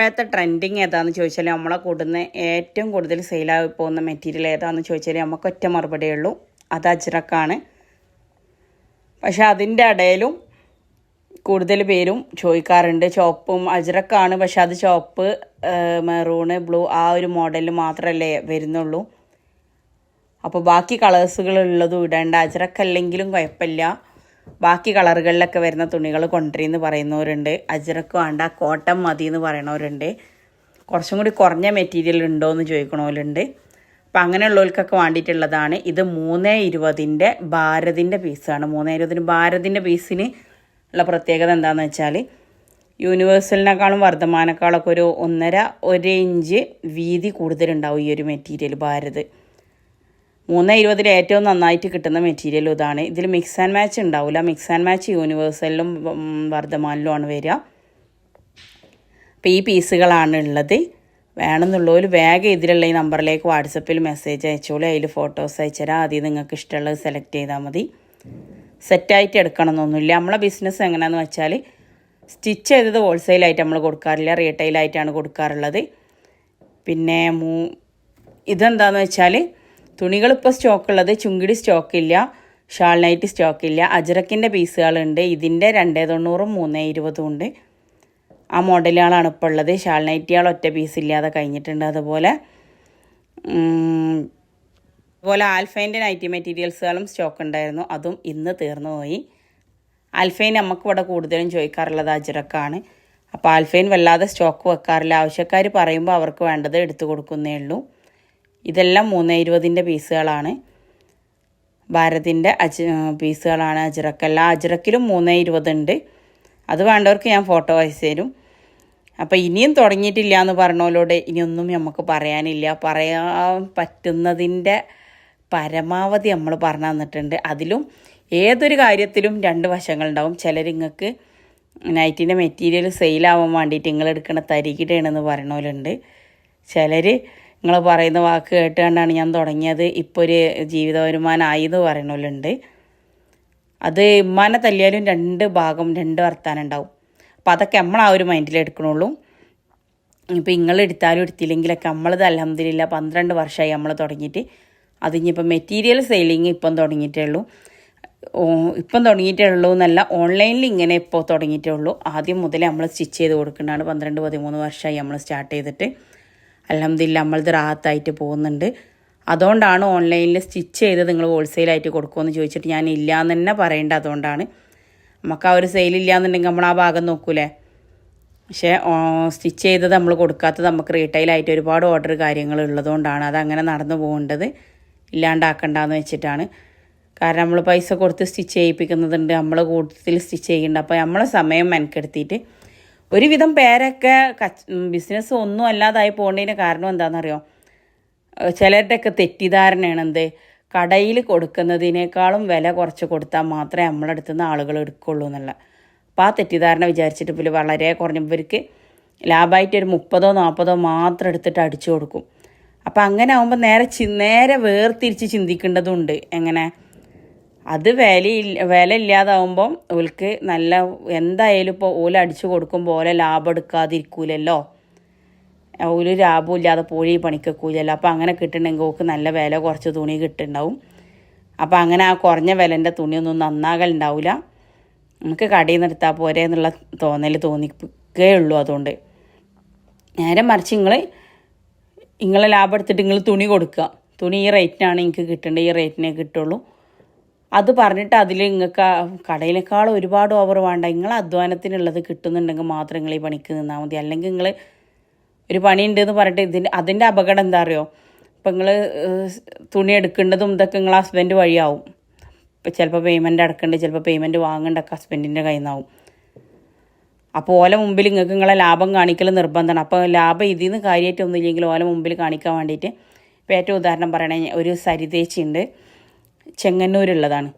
ഇപ്പോഴത്തെ ട്രെൻഡിങ് ഏതാണെന്ന് ചോദിച്ചാൽ നമ്മളെ കൂടുന്ന ഏറ്റവും കൂടുതൽ സെയിലായി പോകുന്ന മെറ്റീരിയൽ ഏതാണെന്ന് ചോദിച്ചാൽ നമുക്ക് ഒറ്റ മറുപടിയേ ഉള്ളൂ. അത് അജ്രക്കാണ്. പക്ഷെ അതിന്റെ ഇടയിലും കൂടുതൽ പേരും ചോദിക്കാറുണ്ട്. ചുവപ്പും അജ്രക്കാണ്. പക്ഷെ അത് ചോപ്പ് മെറൂണ് ബ്ലൂ ആ ഒരു മോഡലിൽ മാത്രമല്ലേ വരുന്നുള്ളൂ. അപ്പോൾ ബാക്കി കളേഴ്സുകൾ ഉള്ളതും ഇടേണ്ട. അജ്രക്കല്ലെങ്കിലും കുഴപ്പമില്ല. ബാക്കി കളറുകളിലൊക്കെ വരുന്ന തുണികൾ കൊണ്ടുവരുമെന്ന് പറയുന്നവരുണ്ട്. അജ്രക്ക് വേണ്ട കോട്ടൺ മതി എന്ന് പറയണവരുണ്ട്. കുറച്ചും കൂടി കുറഞ്ഞ മെറ്റീരിയൽ ഉണ്ടോ എന്ന് ചോദിക്കണവരുണ്ട്. അപ്പം അങ്ങനെയുള്ളവർക്കൊക്കെ വേണ്ടിയിട്ടുള്ളതാണ്. ഇത് മൂന്ന് ഇരുപതിന്റെ ഭാരതിന്റെ പീസാണ്. മൂന്ന് ഇരുപതിന് ഭാരതിന്റെ പീസിന് ഉള്ള പ്രത്യേകത എന്താണെന്ന് വെച്ചാൽ യൂണിവേഴ്സലിനേക്കാളും വർദ്ധമാനേക്കാളൊക്കെ ഒരു ഒന്നര ഒരു ഇഞ്ച് വീതി കൂടുതലുണ്ടാവും ഈ ഒരു മെറ്റീരിയൽ ഭാരത്. മൂന്ന് ഇരുപതിൽ ഏറ്റവും നന്നായിട്ട് കിട്ടുന്ന മെറ്റീരിയൽ ഇതാണ്. ഇതിൽ മിക്സ് ആൻഡ് മാച്ച് ഉണ്ടാവില്ല മിക്സ് ആൻഡ് മാച്ച് യൂണിവേഴ്സലിലും വർദ്ധമാനിലും ആണ് വരിക. അപ്പോൾ ഈ പീസുകളാണ് ഉള്ളത്. വേണമെന്നുള്ളവർ വേഗം ഇതിലുള്ള ഈ നമ്പറിലേക്ക് വാട്സപ്പിൽ മെസ്സേജ് അയച്ചോളൂ. അതിൽ ഫോട്ടോസ് അയച്ചുതരാം. ആദ്യം നിങ്ങൾക്ക് ഇഷ്ടമുള്ളത് സെലക്ട് ചെയ്താൽ മതി. സെറ്റായിട്ട് എടുക്കണം എന്നൊന്നുമില്ല നമ്മളെ ബിസിനസ് എങ്ങനെയാണെന്ന് വെച്ചാൽ സ്റ്റിച്ച് ചെയ്തത് ഹോൾസെയിലായിട്ട് നമ്മൾ കൊടുക്കാറില്ല. റീറ്റെയിലായിട്ടാണ് കൊടുക്കാറുള്ളത്. പിന്നെ മൂ ഇതെന്താന്ന് വെച്ചാൽ തുണികൾ ഇപ്പോൾ സ്റ്റോക്കുള്ളത് ചുങ്കിടി സ്റ്റോക്കില്ല ഷാൾ നൈറ്റ് സ്റ്റോക്കില്ല അജറക്കിന്റെ പീസുകളുണ്ട്. ഇതിന്റെ രണ്ടേ തൊണ്ണൂറും മൂന്നേ ഇരുപതും ഉണ്ട്. ആ മോഡലുകളാണ് ഇപ്പോൾ ഉള്ളത്. ഷാൾ നൈറ്റിയാൾ ഒറ്റ പീസ് ഇല്ലാതെ കഴിഞ്ഞിട്ടുണ്ട്. അതുപോലെ അതുപോലെ ആൽഫൈന്റെ നൈറ്റി മെറ്റീരിയൽസുകളും സ്റ്റോക്ക് ഉണ്ടായിരുന്നു. അതും ഇന്ന് തീർന്നു പോയി. ആൽഫൈൻ നമുക്ക് ഇവിടെ കൂടുതലും ചോദിക്കാറുള്ളത് അജിറക്കാണ് അപ്പോൾ ആൽഫൈൻ വല്ലാതെ സ്റ്റോക്ക് വെക്കാറില്ല. ആവശ്യക്കാർ പറയുമ്പോൾ അവർക്ക് വേണ്ടത് എടുത്തു കൊടുക്കുന്നേ ഉള്ളൂ. ഇതെല്ലാം മൂന്ന് ഇരുപതിന്റെ പീസുകളാണ്. ഭാരതിന്റെ അജ് പീസുകളാണ് അജിറക്കല്ല അജിറക്കിലും മൂന്ന് ഇരുപതുണ്ട്. അത് വേണ്ടവർക്ക് ഞാൻ ഫോട്ടോ അയച്ചു തരും. അപ്പോൾ ഇനിയും തുടങ്ങിയിട്ടില്ല എന്ന് പറഞ്ഞവരോട് ഇനിയൊന്നും നമുക്ക് പറയാനില്ല. പറയാൻ പറ്റുന്നതിന്റെ പരമാവധി നമ്മൾ പറഞ്ഞു തന്നിട്ടുണ്ട്. അതിലും ഏതൊരു കാര്യത്തിലും രണ്ട് വശങ്ങളുണ്ടാവും. ചിലർ നിങ്ങൾക്ക് നൈറ്റിന്റെ മെറ്റീരിയൽ സെയിലാവാൻ വേണ്ടിയിട്ട് നിങ്ങൾ എടുക്കണ തരികിടയാണെന്ന് പറയണവരുണ്ട് ചിലർ നിങ്ങൾ പറയുന്ന വാക്ക് കേട്ടുകൊണ്ടാണ് ഞാൻ തുടങ്ങിയത്. ഇപ്പോൾ ഒരു ജീവിത വരുമാനമായി എന്ന് പറയണവരുണ്ട് അത് ഉമ്മാനെ തല്ലിയാലും രണ്ട് ഭാഗം രണ്ട് വർത്താനം ഉണ്ടാവും. അപ്പോൾ അതൊക്കെ നമ്മൾ ആ ഒരു മൈൻഡിൽ എടുക്കണുള്ളൂ. ഇപ്പോൾ നിങ്ങൾ എടുത്താലും എടുത്തില്ലെങ്കിലൊക്കെ നമ്മളത് അലഹമില്ല പന്ത്രണ്ട് വർഷമായി നമ്മൾ തുടങ്ങിയിട്ട്. അത് ഇനിയിപ്പോൾ മെറ്റീരിയൽ സെയിലിങ് ഇപ്പം തുടങ്ങിയിട്ടേ ഉള്ളൂ ഇപ്പം തുടങ്ങിയിട്ടേ ഉള്ളൂ എന്നല്ല ഓൺലൈനിൽ ഇങ്ങനെ ഇപ്പോൾ തുടങ്ങിയിട്ടേ ഉള്ളൂ ആദ്യം മുതലേ നമ്മൾ സ്റ്റിച്ച് ചെയ്ത് കൊടുക്കുന്നതാണ് പന്ത്രണ്ട് പതിമൂന്ന് വർഷമായി നമ്മൾ സ്റ്റാർട്ട് ചെയ്തിട്ട്. അലഹമില്ല നമ്മളത് റാഹത്തായിട്ട് പോകുന്നുണ്ട്. അതുകൊണ്ടാണ് ഓൺലൈനിൽ സ്റ്റിച്ച് ചെയ്ത് നിങ്ങൾ ഹോൾസെയിലായിട്ട് കൊടുക്കുമെന്ന് ചോദിച്ചിട്ട് ഞാൻ ഇല്ല എന്ന് തന്നെ പറയേണ്ട അതുകൊണ്ടാണ്. നമുക്ക് ആ ഒരു സെയിലില്ല എന്നുണ്ടെങ്കിൽ നമ്മൾ ആ ഭാഗം നോക്കൂലേ? പക്ഷേ സ്റ്റിച്ച് ചെയ്തത് നമ്മൾ കൊടുക്കാത്തത് നമുക്ക് റീറ്റെയിലായിട്ട് ഒരുപാട് ഓർഡർ കാര്യങ്ങൾ ഉള്ളതുകൊണ്ടാണ് അതങ്ങനെ നടന്നു പോകേണ്ടത്. ഇല്ലാണ്ടാക്കണ്ടെന്ന് വെച്ചിട്ടാണ്. കാരണം നമ്മൾ പൈസ കൊടുത്ത് സ്റ്റിച്ച് ചെയ്യിപ്പിക്കുന്നതുണ്ട്. നമ്മൾ കൂട്ടത്തിൽ സ്റ്റിച്ച് ചെയ്യുന്നുണ്ട് അപ്പോൾ നമ്മളെ സമയം മെനക്കെടുത്തിയിട്ട് ഒരുവിധം പേരൊക്കെ ബിസിനസ് ഒന്നും അല്ലാതായി പോകേണ്ടതിന് കാരണം എന്താണെന്നറിയോ ചിലരുടെയൊക്കെ തെറ്റിദ്ധാരണയാണ് എന്ത് കടയിൽ കൊടുക്കുന്നതിനേക്കാളും വില കുറച്ച് കൊടുത്താൽ മാത്രമേ നമ്മളെ അടുത്ത് നിന്ന് ആളുകൾ എടുക്കുള്ളൂ എന്നുള്ള. അപ്പോൾ ആ തെറ്റിദ്ധാരണ വിചാരിച്ചിട്ട് ഇവർ വളരെ കുറഞ്ഞവർക്ക് ലാഭമായിട്ട് ഒരു മുപ്പതോ നാൽപ്പതോ മാത്രം എടുത്തിട്ട് അടിച്ചു കൊടുക്കും. അപ്പോൾ അങ്ങനെ ആകുമ്പോൾ നേരെ നേരെ വേർതിരിച്ച് ചിന്തിക്കേണ്ടതുണ്ട്. എങ്ങനെ? അത് വിലയില്ല വില ഇല്ലാതാവുമ്പം ഓൽക്ക് നല്ല എന്തായാലും ഇപ്പോൾ ഓല അടിച്ചു കൊടുക്കുമ്പോൾ ഓല ലാഭം എടുക്കാതിരിക്കൂലല്ലോ. ഒരു ലാഭം ഇല്ലാതെ പോയി പണിക്കൂലല്ലോ അപ്പോൾ അങ്ങനെ കിട്ടണമെങ്കിൽ ഓക്ക് നല്ല വില കുറച്ച് തുണി കിട്ടുന്നുണ്ടാവും അപ്പോൾ അങ്ങനെ ആ കുറഞ്ഞ വിലന്റെ തുണിയൊന്നും നന്നാകലുണ്ടാവില്ല നമുക്ക് കടയിൽ നിന്ന് എടുത്താൽ പോരെ എന്നുള്ള തോന്നൽ തോന്നിക്കേ ഉള്ളൂ അതുകൊണ്ട്. നേരെ മറിച്ച് നിങ്ങൾ നിങ്ങളെ ലാഭം എടുത്തിട്ട് നിങ്ങൾ തുണി കൊടുക്കുക. തുണി ഈ റേറ്റിനാണ് എനിക്ക് കിട്ടേണ്ടത്. ഈ റേറ്റിനേ കിട്ടുള്ളൂ. അത് പറഞ്ഞിട്ട് അതിൽ നിങ്ങൾക്ക് കടയിലേക്കാൾ ഒരുപാട് ഓവർ വേണ്ട. നിങ്ങൾ അധ്വാനത്തിനുള്ളത് കിട്ടുന്നുണ്ടെങ്കിൽ മാത്രം നിങ്ങൾ ഈ പണിക്ക് നിന്നാൽ മതി. അല്ലെങ്കിൽ നിങ്ങൾ ഒരു പണിയുണ്ട് എന്ന് പറഞ്ഞിട്ട് ഇതിന്റെ അതിന്റെ അപകടം എന്താ അറിയോ? ഇപ്പം നിങ്ങൾ തുണി എടുക്കേണ്ടതും ഇതൊക്കെ നിങ്ങൾ ഹസ്ബൻഡ് വഴിയാവും. ഇപ്പം ചിലപ്പോൾ പേയ്മെന്റ് അടക്കേണ്ടത് ചിലപ്പോൾ പേയ്മെന്റ് വാങ്ങേണ്ടതൊക്കെ ഹസ്ബൻഡിന്റെ കയ്യിൽ നിന്നാവും അപ്പോൾ ഓല മുമ്പിൽ നിങ്ങൾക്ക് നിങ്ങളെ ലാഭം കാണിക്കൽ നിർബന്ധമാണ്. അപ്പോൾ ലാഭം ഇതിൽ നിന്ന് കാര്യമായിട്ടൊന്നും ഇല്ലെങ്കിൽ ഓല മുമ്പിൽ കാണിക്കാൻ വേണ്ടിയിട്ട് ഇപ്പോൾ ഏറ്റവും ഉദാഹരണം പറയണേ ഒരു സരിതേച്ചി ഉണ്ട് ചെങ്ങന്നൂരുള്ളതാണ്.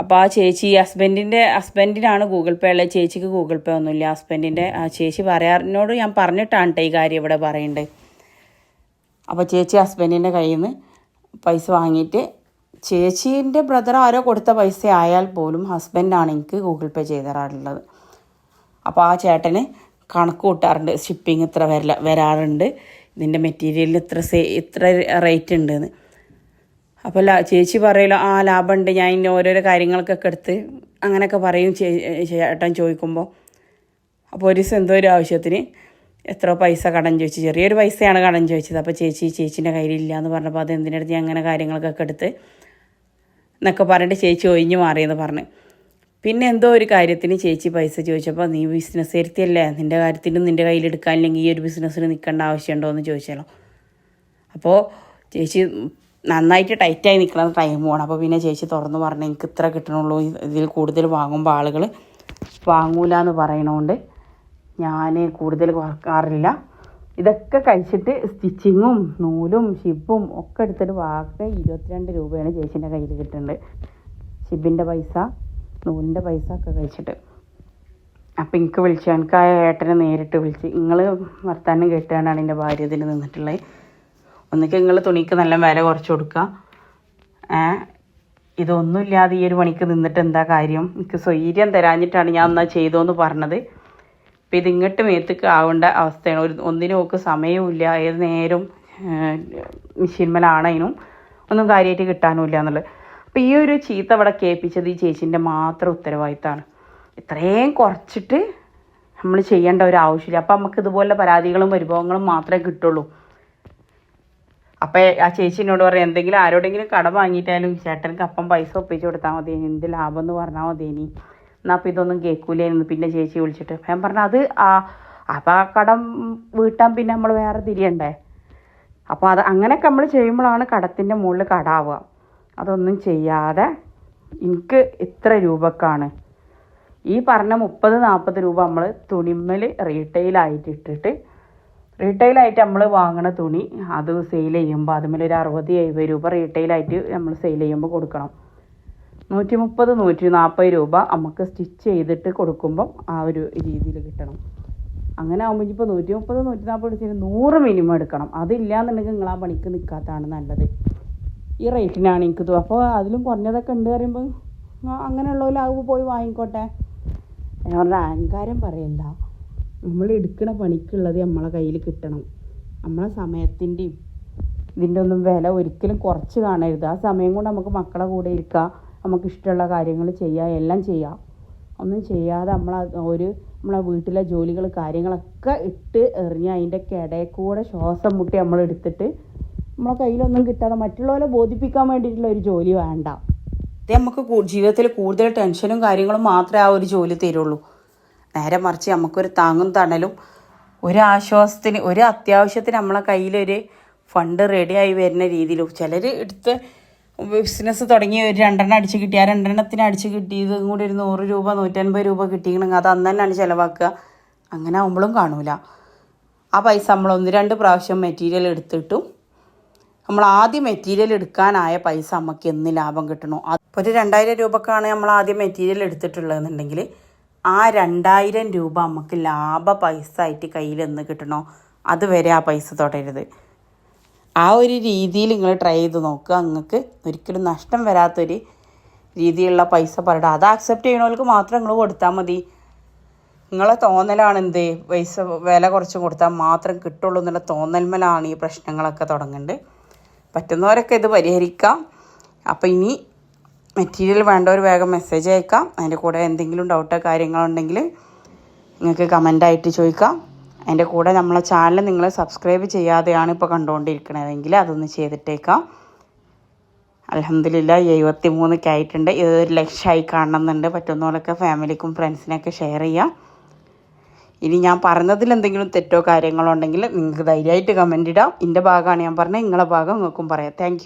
അപ്പോൾ ആ ചേച്ചി ഹസ്ബൻഡിന്റെ ഹസ്ബൻഡിനാണ് ഗൂഗിൾ പേ ഉള്ളത്. ചേച്ചിക്ക് ഗൂഗിൾ പേ ഒന്നുമില്ല. ഹസ്ബൻഡിന്റെ ആ ചേച്ചി പറയാറിനോട് ഞാൻ പറഞ്ഞിട്ടാണ് കേട്ടോ ഈ കാര്യം ഇവിടെ പറയേണ്ടത് അപ്പോൾ ചേച്ചി ഹസ്ബൻഡിന്റെ കയ്യിൽ നിന്ന് പൈസ വാങ്ങിയിട്ട് ചേച്ചീന്റെ ബ്രദർ ആരോ കൊടുത്ത പൈസ ആയാൽ പോലും ഹസ്ബൻഡാണ് എനിക്ക് ഗൂഗിൾ പേ ചെയ്ത് തരാറുള്ളത് അപ്പോൾ ആ ചേട്ടന് കണക്ക് കൂട്ടാറുണ്ട്. ഷിപ്പിംഗ് ഇത്ര വരല വരാറുണ്ട്. ഇതിന്റെ മെറ്റീരിയലിന് ഇത്ര സേ ഇത്ര റേറ്റ് ഉണ്ടെന്ന്. അപ്പോൾ ലാ ചേച്ചി പറയലോ ആ ലാഭമുണ്ട് ഞാൻ ഇന്ന ഓരോരോ കാര്യങ്ങൾക്കൊക്കെ എടുത്ത് അങ്ങനെയൊക്കെ പറയും ചേട്ടൻ ചോദിക്കുമ്പോൾ അപ്പോൾ ഒരു ദിവസം എന്തോ ഒരു ആവശ്യത്തിന് എത്ര പൈസ കടം ചോദിച്ചു. ചെറിയൊരു പൈസയാണ് കടം ചോദിച്ചത്. അപ്പോൾ ചേച്ചി ചേച്ചീന്റെ കയ്യിലില്ല എന്ന് പറഞ്ഞപ്പോൾ അത് എന്തിനടുത്ത് ഞാൻ അങ്ങനെ കാര്യങ്ങൾക്കൊക്കെ എടുത്ത് എന്നൊക്കെ പറഞ്ഞിട്ട് ചേച്ചി ഒഴിഞ്ഞു മാറിയെന്ന് പറഞ്ഞു. പിന്നെ എന്തോ ഒരു കാര്യത്തിന് ചേച്ചി പൈസ ചോദിച്ചപ്പോൾ നീ ബിസിനസ് ഇരുത്തിയല്ലേ നിന്റെ കാര്യത്തിനും നിന്റെ എടുക്കാനില്ലെങ്കിൽ ഈ ഒരു ബിസിനസ്സിന് നിൽക്കേണ്ട ആവശ്യമുണ്ടോ? എന്ന് ചോദിച്ചാലോ അപ്പോൾ ചേച്ചി നന്നായിട്ട് ടൈറ്റായി നിൽക്കുന്ന ടൈം പോകണം അപ്പോൾ പിന്നെ ചേച്ചി തുറന്ന് പറഞ്ഞു എനിക്ക് ഇത്ര കിട്ടണുള്ളൂ. ഇതിൽ കൂടുതൽ വാങ്ങുമ്പോൾ ആളുകൾ വാങ്ങൂല എന്ന് പറയണോണ്ട് ഞാൻ കൂടുതൽ വാക്കാറില്ല ഇതൊക്കെ കഴിച്ചിട്ട് സ്റ്റിച്ചിങ്ങും നൂലും ഷിബും ഒക്കെ എടുത്തിട്ട് വാക്ക് ഇരുപത്തിരണ്ട് രൂപയാണ് ചേച്ചീന്റെ കയ്യിൽ കിട്ടുന്നത് ഷിബിന്റെ പൈസ നൂലിന്റെ പൈസ ഒക്കെ കഴിച്ചിട്ട്. അപ്പം എനിക്ക് വിളിച്ചു എനിക്ക് ആ ഏട്ടനെ നേരിട്ട് വിളിച്ച് നിങ്ങൾ വർത്താനം കേട്ടാണ് എന്റെ ഭാര്യ ഇതിൽ നിന്നിട്ടുള്ളത് ഒന്നിക്ക് നിങ്ങൾ തുണിക്ക് നല്ല വില കുറച്ച് കൊടുക്കുക ഏ? ഇതൊന്നുമില്ലാതെ ഈ ഒരു പണിക്ക് നിന്നിട്ട് എന്താ കാര്യം? എനിക്ക് സ്വൈര്യം തരാഞ്ഞിട്ടാണ് ഞാൻ എന്നാൽ ചെയ്തോന്ന് പറഞ്ഞത്. ഇപ്പം ഇതിങ്ങോട്ട് മേത്തേക്ക് ആവേണ്ട അവസ്ഥയാണ്. ഒരു ഒന്നിനും ഒക്കെ സമയവുമില്ല. ഏത് നേരം മെഷീൻമേലാണതിനും ഒന്നും കാര്യമായിട്ട് കിട്ടാനുമില്ല എന്നുള്ളത്. അപ്പം ഈ ഒരു ചീത്ത അവിടെ കേൾപ്പിച്ചത് ഈ ചേച്ചീന്റെ മാത്രം ഉത്തരവാദിത്തമാണ് ഇത്രയും കുറച്ചിട്ട് നമ്മൾ ചെയ്യേണ്ട ഒരു ആവശ്യമില്ല. അപ്പം നമുക്ക് ഇതുപോലെ പരാതികളും പരിഭവങ്ങളും മാത്രമേ കിട്ടുള്ളൂ. അപ്പം ആ ചേച്ചി എന്നോട് പറയും എന്തെങ്കിലും ആരോടെങ്കിലും കട വാങ്ങിയിട്ടാലും ചേട്ടനക്ക് അപ്പം പൈസ ഒപ്പിച്ച് കൊടുത്താൽ മതി എന്ത് ലാഭം എന്ന് പറഞ്ഞാൽ മതി ഇനി. എന്നാൽ അപ്പം ഇതൊന്നും കേൾക്കൂലേന്ന് പിന്നെ ചേച്ചി വിളിച്ചിട്ട്. ഞാൻ പറഞ്ഞു അത് ആ അപ്പം ആ കടം വീട്ടാൻ പിന്നെ നമ്മൾ വേറെ തിരിയണ്ടേ? അപ്പോൾ അത് അങ്ങനെയൊക്കെ നമ്മൾ ചെയ്യുമ്പോഴാണ് കടത്തിന്റെ മുകളിൽ കടാവുക. അതൊന്നും ചെയ്യാതെ എനിക്ക് ഇത്ര രൂപക്കാണ്. ഈ പറഞ്ഞ മുപ്പത് നാൽപ്പത് രൂപ നമ്മൾ തുണിമ്മൽ റീറ്റെയിലായിട്ട് ഇട്ടിട്ട് റീറ്റെയിലായിട്ട് നമ്മൾ വാങ്ങുന്ന തുണി അത് സെയിൽ ചെയ്യുമ്പോൾ അതുമേൽ ഒരു അറുപത് എഴുപത് രൂപ റീറ്റെയിലായിട്ട് നമ്മൾ സെയിൽ ചെയ്യുമ്പോൾ കൊടുക്കണം. നൂറ്റി മുപ്പത് നൂറ്റി നാൽപ്പത് രൂപ നമുക്ക് സ്റ്റിച്ച് ചെയ്തിട്ട് കൊടുക്കുമ്പം ആ ഒരു രീതിയിൽ കിട്ടണം. അങ്ങനെ ആകുമ്പോൾ ഇപ്പോൾ നൂറ്റി മുപ്പത് നൂറ്റി നാൽപ്പത് എടുത്തിട്ട് നൂറ് മിനിമം എടുക്കണം. അതില്ലാന്നുണ്ടെങ്കിൽ നിങ്ങൾ ആ പണിക്ക് നിൽക്കാത്തതാണ് നല്ലത്. ഈ റേറ്റിനാണ് എനിക്ക് ഇത് അപ്പോൾ അതിലും കുറഞ്ഞതൊക്കെ ഉണ്ട് പറയുമ്പോൾ അങ്ങനെയുള്ളവരാകുമ്പോൾ പോയി വാങ്ങിക്കോട്ടെ. ഞാൻ പറഞ്ഞ അഹങ്കാരം പറയല്ല നമ്മൾ എടുക്കുന്ന പണിക്കുള്ളത് നമ്മളെ കയ്യിൽ കിട്ടണം. നമ്മളെ സമയത്തിന്റെയും ഇതിന്റെ ഒന്നും വില ഒരിക്കലും കുറച്ച് കാണരുത്. ആ സമയം കൊണ്ട് നമുക്ക് മക്കളെ കൂടെ ഇരിക്കുക നമുക്ക് ഇഷ്ടമുള്ള കാര്യങ്ങൾ ചെയ്യുക എല്ലാം ചെയ്യാം. ഒന്നും ചെയ്യാതെ നമ്മൾ ഒരു നമ്മളെ വീട്ടിലെ ജോലികൾ കാര്യങ്ങളൊക്കെ ഇട്ട് എറിഞ്ഞ് അതിന്റെ ഇടയിൽ കൂടെ ശ്വാസം മുട്ടി നമ്മൾ എടുത്തിട്ട് നമ്മളെ കയ്യിലൊന്നും കിട്ടാതെ മറ്റുള്ളവരെ ബോധിപ്പിക്കാൻ വേണ്ടിയിട്ടുള്ള ഒരു ജോലി വേണ്ട. ഇത് നമുക്ക് ജീവിതത്തിൽ കൂടുതൽ ടെൻഷനും കാര്യങ്ങളും മാത്രമേ ആ ഒരു ജോലി തരുള്ളൂ. നേരെ മറിച്ച് നമുക്കൊരു താങ്ങും തണലും ഒരു ആശ്വാസത്തിന് ഒരു അത്യാവശ്യത്തിന് നമ്മളെ കയ്യിലൊരു ഫണ്ട് റെഡിയായി വരുന്ന രീതിയിൽ ചിലർ എടുത്ത് ബിസിനസ് തുടങ്ങി ഒരു രണ്ടെണ്ണം അടിച്ച് കിട്ടി. ആ രണ്ടെണ്ണത്തിന് അടിച്ച് കിട്ടിയതും കൂടി ഒരു നൂറ് രൂപ നൂറ്റൻപത് രൂപ കിട്ടിക്കണമെങ്കിൽ അത് അന്ന് തന്നെയാണ് ചിലവാക്കുക. അങ്ങനെ ആകുമ്പോഴും കാണൂല. ആ പൈസ നമ്മൾ ഒന്ന് രണ്ട് പ്രാവശ്യം മെറ്റീരിയൽ എടുത്തിട്ടും നമ്മൾ ആദ്യം മെറ്റീരിയൽ എടുക്കാനായ പൈസ നമുക്ക് എന്ന് ലാഭം കിട്ടണോ? അപ്പോൾ ഒരു രണ്ടായിരം രൂപക്കാണ് നമ്മൾ ആദ്യം മെറ്റീരിയൽ എടുത്തിട്ടുള്ളതെന്നുണ്ടെങ്കിൽ ആ രണ്ടായിരം രൂപ നമുക്ക് ലാഭ പൈസ ആയിട്ട് കയ്യിൽ എന്ന് കിട്ടണോ? അതുവരെ ആ പൈസ തുടരുത്. ആ ഒരു രീതിയിൽ നിങ്ങൾ ട്രൈ ചെയ്ത് നോക്കുക. നിങ്ങൾക്ക് ഒരിക്കലും നഷ്ടം വരാത്തൊരു രീതിയിലുള്ള പൈസ പറയണം അത് അക്സെപ്റ്റ് ചെയ്യണവർക്ക് മാത്രം നിങ്ങൾ കൊടുത്താൽ മതി. നിങ്ങളെ തോന്നലാണ് എന്ത് പൈസ വില കുറച്ച് കൊടുത്താൽ മാത്രം കിട്ടുള്ളൂ എന്നുള്ള തോന്നൽമലാണ് ഈ പ്രശ്നങ്ങളൊക്കെ തുടങ്ങുന്നുണ്ട് പറ്റുന്നവരൊക്കെ ഇത് പരിഹരിക്കാം. അപ്പോൾ ഇനി മെറ്റീരിയൽ വേണ്ടവർ വേഗം മെസ്സേജ് അയക്കാം. അതിന്റെ കൂടെ എന്തെങ്കിലും ഡൗട്ടോ കാര്യങ്ങളുണ്ടെങ്കിൽ നിങ്ങൾക്ക് കമന്റായിട്ട് ചോദിക്കാം. അതിന്റെ കൂടെ നമ്മളെ ചാനൽ നിങ്ങൾ സബ്സ്ക്രൈബ് ചെയ്യാതെയാണ് ഇപ്പോൾ കണ്ടുകൊണ്ടിരിക്കണതെങ്കിൽ അതൊന്ന് ചെയ്തിട്ടേക്കാം. അലഹമില്ല എഴുപത്തി മൂന്നൊക്കെ ആയിട്ടുണ്ട്. ഇതൊരു ലക്ഷമായി കാണണമെന്നുണ്ട് പറ്റുന്നവരൊക്കെ ഫാമിലിക്കും ഫ്രണ്ട്സിനൊക്കെ ഷെയർ ചെയ്യാം. ഇനി ഞാൻ പറഞ്ഞതിൽ എന്തെങ്കിലും തെറ്റോ കാര്യങ്ങളോ ഉണ്ടെങ്കിൽ നിങ്ങൾക്ക് ധൈര്യമായിട്ട് കമന്റ് ഇടാം. എന്റെ ഭാഗമാണ് ഞാൻ പറഞ്ഞത്. നിങ്ങളെ ഭാഗം നിങ്ങൾക്കും പറയാം. താങ്ക്